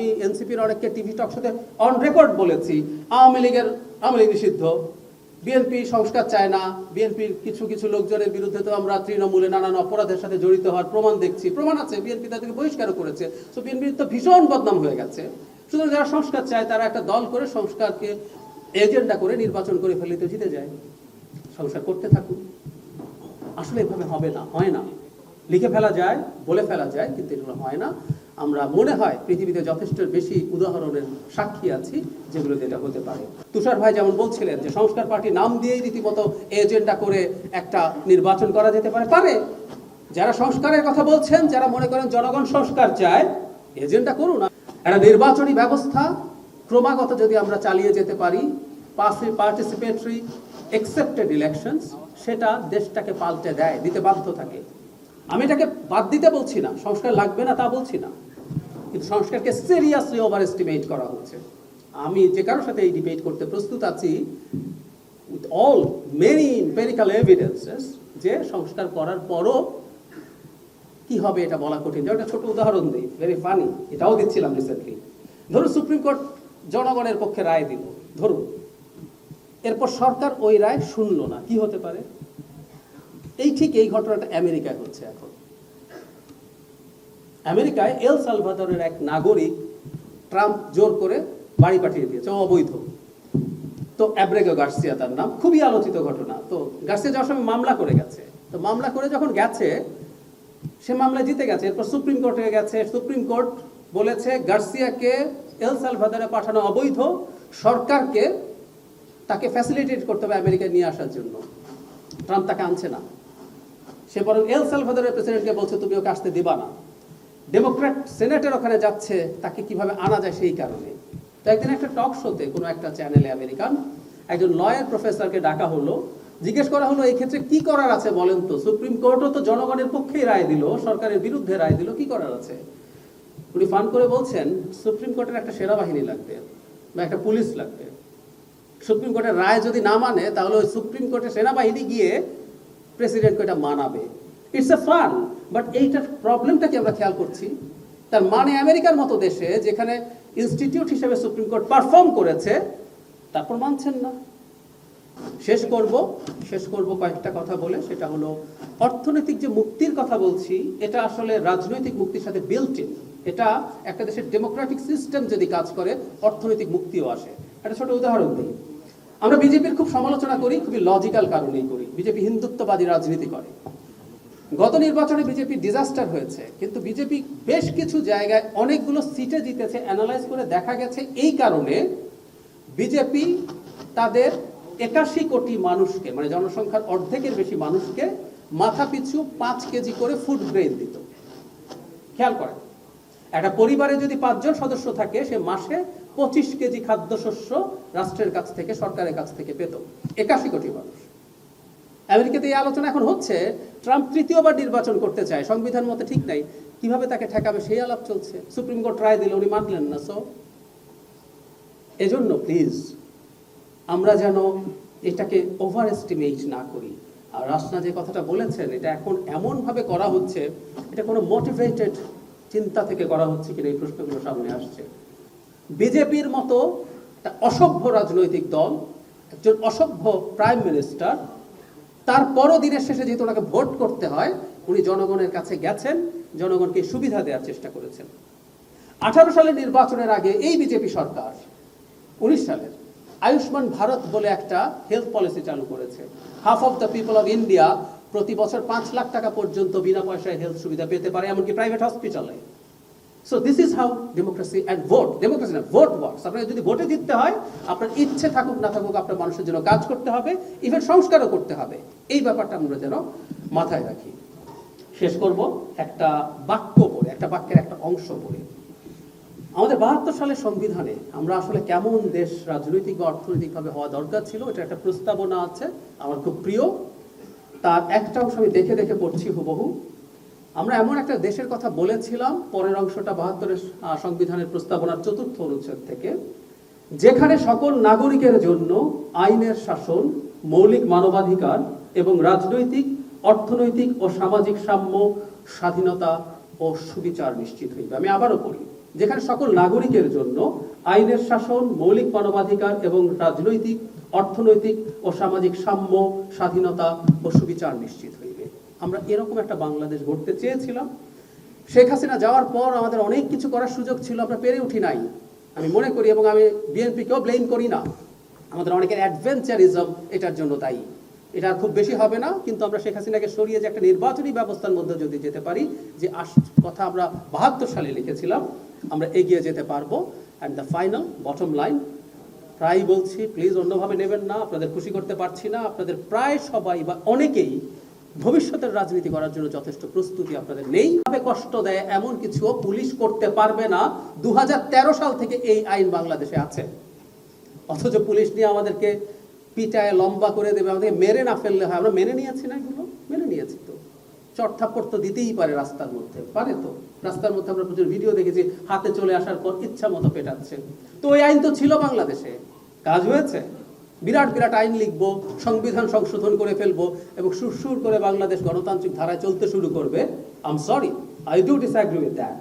আমি এনসিপির অনেককে টিভি টক সাথে অন রেকর্ড বলেছি। আওয়ামী লীগের, আওয়ামী লীগ নিষিদ্ধ। বিএনপি সংস্কার চায় না। বিএনপির কিছু কিছু লোকজনের বিরুদ্ধে তো আমরা তৃণমূলে নানান অপরাধের সাথে জড়িত হওয়ার প্রমাণ দেখছি। প্রমাণ আছে, বিএনপি তাদেরকে বহিষ্কারও করেছে। তো বিএনপির তো ভীষণ বদনাম হয়ে গেছে। সুতরাং যারা সংস্কার চায়, তারা একটা দল করে সংস্কারকে এজেন্ডা করে নির্বাচন করে ফেলে তো জিতে যায়। সংস্কার করতে থাকুন। আসলে এভাবে হবে না, হয় না। লিখে ফেলা যায়, বলে ফেলা যায়, কিন্তু এগুলো হয় না। আমরা মনে হয় পৃথিবীতে যথেষ্ট বেশি উদাহরণের সাক্ষী আছি যেগুলোতে এটা হতে পারে। তুষার ভাই যেমন বলছিলেন যে সংস্কার পার্টি নাম দিয়েই রীতিমতো এজেন্ডা করে একটা নির্বাচন করা যেতে পারে। পারে যারা সংস্কারের কথা বলছেন, যারা মনে করেন জনগণ সংস্কার চায়, এজেন্ডা করুন। একটা নির্বাচনী ব্যবস্থা ক্রমাগত যদি আমরা চালিয়ে যেতে পারি পার্টিসিপেটরি একসেপ্টেড ইলেকশনস সেটা দেশটাকে পাল্টে দেয়, দিতে বাধ্য থাকে। আমি এটাকে বাদ দিতে বলছি না। সংস্কার লাগবে না তা বলছি না। কিন্তু সংস্কারকে সিরিয়াসলি ওভার এস্টিমেট করা হচ্ছে। আমি যে কারোর সাথে এই ডিবেট করতে প্রস্তুত আছি with all many empirical evidences যে সংস্কার করার পরও কি হবে এটা বলা কঠিন। একটা ছোট উদাহরণ দিই ভেরি ফানি এটাও দিচ্ছিলাম রিসেন্টলি ধরুন, সুপ্রিম কোর্ট জনগণের পক্ষে রায় দিল। ধরুন, এরপর সরকার ওই রায় শুনলো না, কি হতে পারে? এই ঠিক এই ঘটনাটা আমেরিকায় হচ্ছে এখন। আমেরিকায় এল সালভাদরের এক নাগরিক ট্রাম্প জোর করে বাড়ি পাঠিয়ে দিয়েছে, অবৈধ। তো অ্যাব্রেগো গার্সিয়া তার নাম, খুবই আলোচিত ঘটনা। তো গার্সিয়া যাওয়ার সময় মামলা করে গেছে। তো মামলা করে যখন গেছে, সে মামলা জিতে গেছে, এরপর সুপ্রিম কোর্টে গেছে। সুপ্রিম কোর্ট বলেছে, গার্সিয়াকে এল সালভাদরে পাঠানো অবৈধ, সরকারকে তাকে ফ্যাসিলিটেট করতে হবে আমেরিকায় নিয়ে আসার জন্য। ট্রাম্প তাকে আনছে না। সে বরং এল সালভাদরের প্রেসিডেন্টকে বলছে, তুমি ওকে আসতে দিবা না। ডেমোক্র্যাট সেনেটের ওখানে যাচ্ছে, তাকে কীভাবে আনা যায় সেই কারণে। তো একদিন একটা টক শোতে কোনো একটা চ্যানেলে আমেরিকান একজন লয়ার প্রফেসরকে ডাকা হলো। জিজ্ঞেস করা হলো, এই ক্ষেত্রে কি করার আছে বলেন তো? সুপ্রিম কোর্টও তো জনগণের পক্ষেই রায় দিল, সরকারের বিরুদ্ধে রায় দিল, কি করার আছে? উনি ফান করে বলছেন, সুপ্রিম কোর্টের একটা সেনাবাহিনী লাগবে বা একটা পুলিশ লাগবে। সুপ্রিম কোর্টের রায় যদি না মানে তাহলে ওই সুপ্রিম কোর্টের সেনাবাহিনী গিয়ে প্রেসিডেন্টকে এটা মানাবে। ইটস এ ফান বাট এইটার প্রবলেমটা কি আমরা খেয়াল করছি। তার মানে আমেরিকার মতো দেশে যেখানে ইনস্টিটিউট হিসেবে সুপ্রিম কোর্ট পারফর্ম করেছে, তারপর মানছেন না। শেষ করব শেষ করব কয়েকটা কথা বলে, সেটা হলো অর্থনৈতিক যে মুক্তির কথা বলছি, এটা আসলে রাজনৈতিক মুক্তির সাথে বিল্ট ইন এটা একটা দেশের ডেমোক্রেটিক সিস্টেম যদি কাজ করে, অর্থনৈতিক মুক্তিও আসে। একটা ছোট উদাহরণ দিই। আমরা বিজেপির খুব সমালোচনা করি, খুবই লজিক্যাল কারণেই করি। বিজেপি হিন্দুত্ববাদী রাজনীতি করে। গত নির্বাচনে বিজেপি ডিজাস্টার হয়েছে, কিন্তু বিজেপি বেশ কিছু জায়গায় অনেকগুলো সিটে জিতেছে অ্যানালাইজ করে দেখা গেছে এই কারণে বিজেপি তাদের একাশি কোটি মানুষকে মানে জনসংখ্যার অর্ধেকের বেশি মানুষকে মাথা পিছু পাঁচ কেজি করে ফুড গ্রেন দিত। খেয়াল করেন, একটা পরিবারে যদি পাঁচজন সদস্য থাকে, সে মাসে পঁচিশ কেজি খাদ্যশস্য রাষ্ট্রের কাছ থেকে, সরকারের কাছ থেকে পেত। একাশি কোটি মানুষ। আমেরিকাতে এই আলোচনা এখন হচ্ছে, ট্রাম্প তৃতীয়বার নির্বাচন করতে চায়, সংবিধান মতে ঠিক নাই। কীভাবে তাকে ঠেকাবে সেই আলাপ চলছে। সুপ্রিম কোর্ট রায় দিল উনি মানলেন না সো এজন্য প্লিজ আমরা যেন এটাকে ওভার এস্টিমেট না করি। আর রাসনা যে কথাটা বলেছেন, এটা এখন এমনভাবে করা হচ্ছে, এটা কোনো মোটিভেটেড চিন্তা থেকে করা হচ্ছে কিনা এই প্রশ্নগুলো সামনে আসছে। বিজেপির মতো একটা অসভ্য রাজনৈতিক দল, একজন অসভ্য প্রাইম মিনিস্টার তারপরও দিনের শেষে যেহেতু ওনাকে ভোট করতে হয়, উনি জনগণের কাছে গেছেন, জনগণকে সুবিধা দেওয়ার চেষ্টা করেছেন। আঠারো সালের নির্বাচনের আগে এই বিজেপি সরকার, উনিশ সালের, আয়ুষ্মান ভারত বলে একটা হেলথ পলিসি চালু করেছে। Half of the people of India প্রতি বছর পাঁচ লাখ টাকা পর্যন্ত বিনা পয়সায় হেলথ সুবিধা পেতে পারে, এমনকি প্রাইভেট হসপিটালে so this is how democracy and vote democracy না ভোট ওয়ার্কস আপনাকে যদি ভোটে জিততে হয়, আপনার ইচ্ছে থাকুক, না থাকুক, আপনার মানুষের জন্য কাজ করতে হবে ইভেন সংস্কারও করতে হবে। এই ব্যাপারটা আমরা যেন মাথায় রাখি। শেষ করব একটা বাক্য পড়ে, একটা বাক্যের একটা অংশ পড়ে। আমাদের বাহাত্তর সালের সংবিধানে আমরা আসলে কেমন দেশ রাজনৈতিক বা অর্থনৈতিকভাবে হওয়া দরকার ছিল এটা একটা প্রস্তাবনা আছে, আমার খুব প্রিয়। তার একটা অংশ আমি দেখে দেখে পড়ছি হুবহু। আমরা এমন একটা দেশের কথা বলেছিলাম, পরের অংশটা বাহাত্তরের সংবিধানের প্রস্তাবনার চতুর্থ অনুচ্ছেদ থেকে, যেখানে সকল নাগরিকের জন্য আইনের শাসন, মৌলিক মানবাধিকার এবং রাজনৈতিক, অর্থনৈতিক ও সামাজিক সাম্য, স্বাধীনতা ও সুবিচার নিশ্চিত হইবে। আমি আবারও পড়ি যেখানে সকল নাগরিকের জন্য আইনের শাসন, মৌলিক মানবাধিকার এবং রাজনৈতিক, অর্থনৈতিক ও সামাজিক সাম্য, স্বাধীনতা ও সুবিচার নিশ্চিত হইবে। আমরা এরকম একটা বাংলাদেশ গড়তে চেয়েছিলাম। শেখ হাসিনা যাওয়ার পর আমাদের অনেক কিছু করার সুযোগ ছিল, আমরা পেরে উঠি নাই। আমি মনে করি এবং আমি বিএনপিকেও ব্লেম করি না। আমাদের অনেকের অ্যাডভেঞ্চারিজম এটার জন্য দায়ী। এটা খুব বেশি হবে না, কিন্তু আমরা শেখ হাসিনাকে সরিয়ে যে একটা নির্বাচনী ব্যবস্থার মধ্যে যদি যেতে পারি, যে আস- কথা আমরা বাহাত্তর সালে লিখেছিলাম, আমরা এগিয়ে যেতে পারব। And the final bottom line প্রায় বলছি প্লিজ অন্যভাবে নেবেন না, আপনাদের খুশি করতে পারছি না, আপনাদের প্রায় সবাই বা অনেকেই ভবিষ্যতের রাজনীতি করার জন্য যথেষ্ট প্রস্তুতি আপনাদের নেই। ভাবে কষ্ট দেয় এমন কিছুও পুলিশ করতে পারবে না। দু সাল থেকে এই আইন বাংলাদেশে আছে। অথচ পুলিশ নিয়ে আমাদেরকে পিটায়, লম্বা করে দেবে, আমাদেরকে মেরে না ফেললে হয়। আমরা মেনে নিয়েছি না এগুলো? মেনে নিয়েছি তো। চটথাপ্পড় তো দিতেই পারে রাস্তার মধ্যে। পারে তো। রাস্তার মধ্যে আমরা প্রচুর ভিডিও দেখেছি, হাতে চলে আসার পর ইচ্ছা মতো পেটাচ্ছে। তো ওই আইন তো ছিল বাংলাদেশে। কাজ হয়েছে। বিরাট বিরাট আইন লিখব, সংবিধান সংশোধন করে ফেলব এবং সুরসুর করে বাংলাদেশ গণতান্ত্রিক ধারায় চলতে শুরু করবে। আম sorry I do disagree with that